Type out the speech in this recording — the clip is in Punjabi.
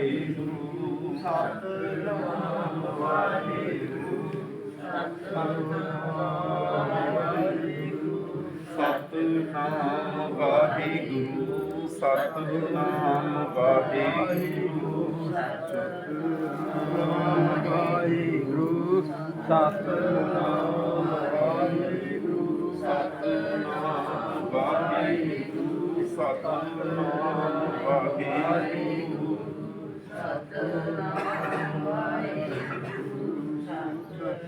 ਵਾਹਿਗੁਰੂ ਸਤਨਾਮ ਵਾਹਿਗੁਰੂ ਸਤਨਾਮ ਵਾਹਿਗੁਰੂ ਸਤਨਾਮ ਵਾਹਿਗੁਰੂ ਸਤਨਾਮ ਵਾਹਿਗੁਰੂ ਸਤਨਾਮ ਵਾਹਿਗੁਰੂ ਸਤਨਾਮ ਵਾਹਿਗੁਰੂ ਸਤਨਾਮ